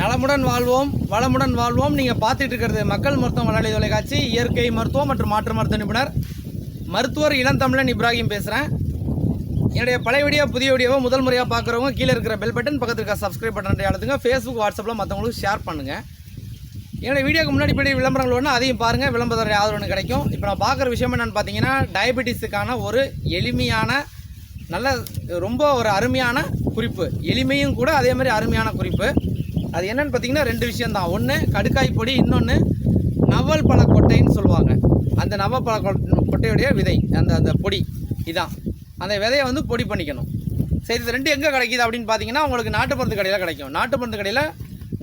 நலமுடன் வாழ்வோம் வளமுடன் வாழ்வோம். நீங்கள் பார்த்துட்டு இருக்கிறது மக்கள் மருத்துவம் வளர்ச்சி தொலைக்காட்சி இயற்கை மருத்துவம் மற்றும் மாற்று மருத்துவ நிபுணர் மருத்துவர் இளந்தமிழன் இப்ராஹிம் பேசுகிறேன் என்னுடைய பழைய வீடியோ புதிய வீடியோவை முதல் முறையாக பார்க்குறவங்க கீழே இருக்கிற பெல் பட்டன் பக்கத்தில் இருக்க சப்ஸ்கிரைப் பட்டன் அழுத்துங்க. ஃபேஸ்புக் வாட்ஸ்அப்பில் மற்றவங்களுக்கு ஷேர் பண்ணுங்கள் என்னுடைய வீடியோக்கு முன்னாடி இப்படி விளம்பரங்கள் ஒன்று அதையும் பாருங்கள் விளம்பரத்துடைய ஆதரவு ஒன்று கிடைக்கும். இப்போ நான் பார்க்குற விஷயம் என்னென்னு பார்த்தீங்கன்னா டயபெட்டிஸுக்கான ஒரு எளிமையான நல்ல ரொம்ப ஒரு அருமையான குறிப்பு. எளிமையும் கூட அதே மாதிரி அருமையான குறிப்பு. அது என்னன்னு பார்த்தீங்கன்னா ரெண்டு விஷயம் தான் ஒன்று கடுக்காய் பொடி இன்னொன்று நவல் பழ கொட்டைன்னு சொல்லுவாங்க. அந்த நவல் பழ கொட்டையுடைய விதை அந்த அந்த பொடி இதான். அந்த விதையை வந்து பொடி பண்ணிக்கணும். சரி இது ரெண்டு எங்கே கிடைக்குது அப்படின்னு பார்த்தீங்கன்னா உங்களுக்கு நாட்டு மருந்து கடையில் கிடைக்கும். நாட்டு மருந்து கடையில்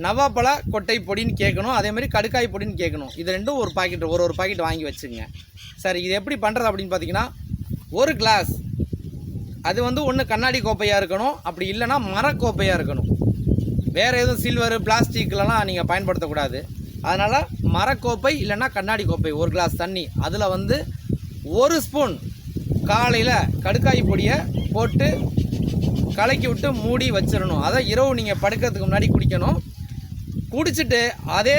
நவாப்பழ கொட்டை பொடின்னு கேட்கணும். அதேமாதிரி கடுக்காய் பொடின்னு கேட்கணும். இது ரெண்டும் ஒரு பாக்கெட் ஒரு ஒரு பாக்கெட் வாங்கி வச்சுங்க. சரி இது எப்படி பண்ணுறது அப்படின்னு பார்த்தீங்கன்னா ஒரு கிளாஸ் அது வந்து ஒன்று கண்ணாடி கோப்பையாக இருக்கணும். அப்படி இல்லைன்னா மரக்கோப்பையாக இருக்கணும். வேறு எதுவும் சில்வர் பிளாஸ்டிக்லலாம் நீங்கள் பயன்படுத்தக்கூடாது. அதனால் மரக்கோப்பை இல்லைன்னா கண்ணாடி கோப்பை ஒரு கிளாஸ் தண்ணி. அதில் வந்து ஒரு ஸ்பூன் காலையில் கடுக்காய் பொடியை போட்டு கலக்கி விட்டு மூடி வச்சிடணும். அதை இரவு நீங்கள் படுக்கிறதுக்கு முன்னாடி குடிக்கணும். குடிச்சிட்டு அதே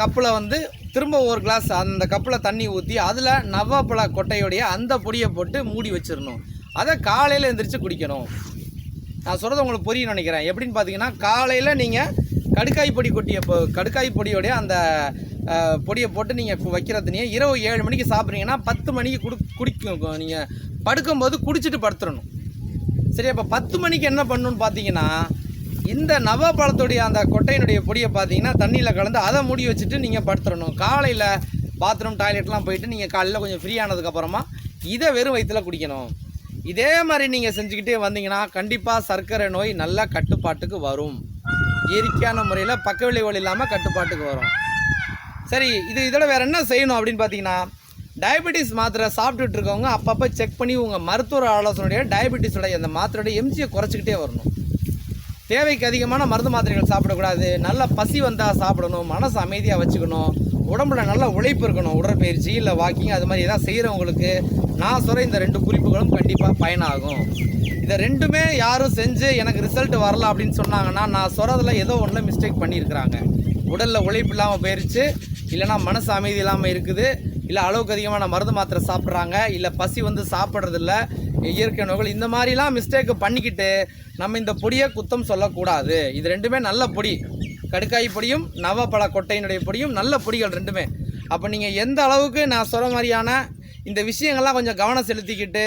கப்பில் வந்து திரும்ப ஒரு கிளாஸ் அந்த கப்பில் தண்ணி ஊற்றி அதில் நவ்வாப்பழ கொட்டையுடைய அந்த பொடியை போட்டு மூடி வச்சிடணும். அதை காலையில் எந்திரிச்சு குடிக்கணும். நான் சொல்கிறது உங்களுக்கு புரியும் நினைக்கிறேன். எப்படின்னு பார்த்தீங்கன்னா காலையில் நீங்கள் கடுக்காய் பொடி கொட்டிய கடுக்காய் பொடியோடைய அந்த பொடியை போட்டு நீங்கள் வைக்கிற இரவு ஏழு மணிக்கு சாப்பிட்றீங்கன்னா பத்து மணிக்கு குடு குடிக்கும். நீங்கள் படுக்கும்போது குடிச்சிட்டு படுத்துடணும் சரி அப்போ பத்து மணிக்கு என்ன பண்ணணும்னு பார்த்தீங்கன்னா இந்த நவப்பழத்துடைய அந்த கொட்டையினுடைய பொடியை பார்த்தீங்கன்னா தண்ணியில் கலந்து அதை மூடி வச்சுட்டு நீங்கள் படுத்துடணும் காலையில் பாத்ரூம் டாய்லெட்லாம் போயிட்டு நீங்கள் காலையில் கொஞ்சம் ஃப்ரீ ஆனதுக்கப்புறமா இதை வெறும் வயிற்றுல குடிக்கணும். இதே மாதிரி நீங்கள் செஞ்சுக்கிட்டே வந்தீங்கன்னா கண்டிப்பாக சர்க்கரை நோய் நல்ல கட்டுப்பாட்டுக்கு வரும். இயற்கையான முறையில் பக்க விளைவுகள் இல்லாமல் கட்டுப்பாட்டுக்கு வரும். சரி இது இதோட வேறு என்ன செய்யணும் அப்படின்னு பார்த்தீங்கன்னா டயபெட்டிஸ் மாத்திரை சாப்பிட்டுட்டு இருக்கவங்க அப்பப்போ செக் பண்ணி உங்கள் மருத்துவ ஆலோசனையுடைய டயபெட்டிஸோடைய அந்த மாத்திரையோட எம்ஜியை குறைச்சிக்கிட்டே வரணும். தேவைக்கு அதிகமான மருந்து மாத்திரைகள் சாப்பிடக்கூடாது. நல்ல பசி வந்தால் சாப்பிடணும். மனசு அமைதியாக வச்சுக்கணும். உடம்புல நல்ல உழைப்பு இருக்கணும் உடற்பயிற்சி இல்லை வாக்கிங் அது மாதிரி எதாவது செய்கிறவங்களுக்கு நான் சொல்கிற இந்த ரெண்டு குறிப்புகளும் கண்டிப்பாக பயனாகும். இதை ரெண்டுமே யாரும் செஞ்சு எனக்கு ரிசல்ட் வரல அப்படின்னு சொன்னாங்கன்னா நான் சொல்கிறதுல ஏதோ ஒன்று மிஸ்டேக் பண்ணியிருக்கிறாங்க. உடலில் உழைப்பு இல்லாமல் போயிடுச்சு இல்லைன்னா மனசு அமைதி இல்லாமல் இருக்குது இல்லை அளவுக்கு அதிகமான மருந்து மாத்திரை சாப்பிட்றாங்க இல்லை பசி வந்து சாப்பிட்றதில்ல இயற்கை நோய்கள் இந்த மாதிரிலாம் மிஸ்டேக்கு பண்ணிக்கிட்டு நம்ம இந்த பொடியை குத்தம் சொல்லக்கூடாது. இது ரெண்டுமே நல்ல பொடி. கடுக்காய் பொடியும் நவப்பழ கொட்டையினுடைய பொடியும் நல்ல பொடிகள் ரெண்டுமே. அப்போ நீங்கள் எந்த அளவுக்கு நான் சொல்கிற மாதிரியான இந்த விஷயங்கள்லாம் கொஞ்சம் கவனம் செலுத்திக்கிட்டு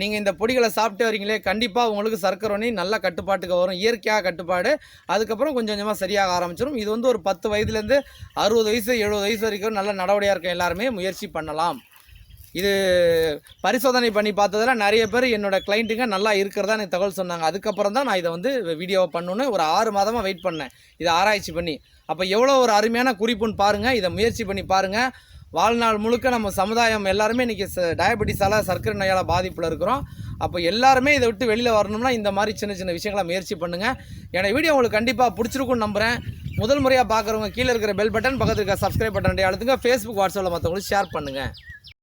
நீங்கள் இந்த பொடிகளை சாப்பிட்டு வரீங்களே கண்டிப்பாக உங்களுக்கு சர்க்கரை நோய் நல்ல கட்டுப்பாட்டுக்கு வரும் இயற்கையாக கட்டுப்பாடு. அதுக்கப்புறம் கொஞ்சம் கொஞ்சமாக சரியாக ஆரம்பிச்சிடும் இது வந்து ஒரு பத்து வயதுலேருந்து அறுபது வயசு எழுபது வயசு வரைக்கும் நல்ல நடவடிக்கையாக இருக்க எல்லாருமே முயற்சி பண்ணலாம். இது பரிசோதனை பண்ணி பார்த்ததில் நிறைய பேர் என்னோட கிளைண்ட்டுங்க நல்லா இருக்கிறதா எனக்கு தகவல் சொன்னாங்க. அதுக்கப்புறம் தான் நான் இதை வந்து வீடியோவை பண்ணணுன்னு ஒரு ஆறு மாதமாக வெயிட் பண்ணேன். இதை ஆராய்ச்சி பண்ணி. அப்போ எவ்வளோ ஒரு அருமையான குறிப்புன்னு பாருங்கள் இதை முயற்சி பண்ணி பாருங்கள் வாழ்நாள் முழுக்க நம்ம சமுதாயம் எல்லாருமே இன்றைக்கி டயபெட்டிஸால் சர்க்கரை நோயால் பாதிப்பில் இருக்கிறோம். அப்போ எல்லாருமே இதை விட்டு வெளியில் வரணும்னா இந்த மாதிரி சின்ன சின்ன விஷயங்களை முயற்சி பண்ணுங்கள் என்னோட வீடியோ உங்களுக்கு கண்டிப்பாக பிடிச்சிருக்கும்னு நம்புகிறேன் முதல் முறையாக பார்க்குறவங்க கீழே இருக்கிற பெல் பட்டன் பக்கத்தில் இருக்க சப்ஸ்கிரைப் பட்டன் அழுத்துங்க. ஃபேஸ்புக் வாட்ஸ்அப்பில் மற்றவங்களுக்கு ஷேர் பண்ணுங்கள்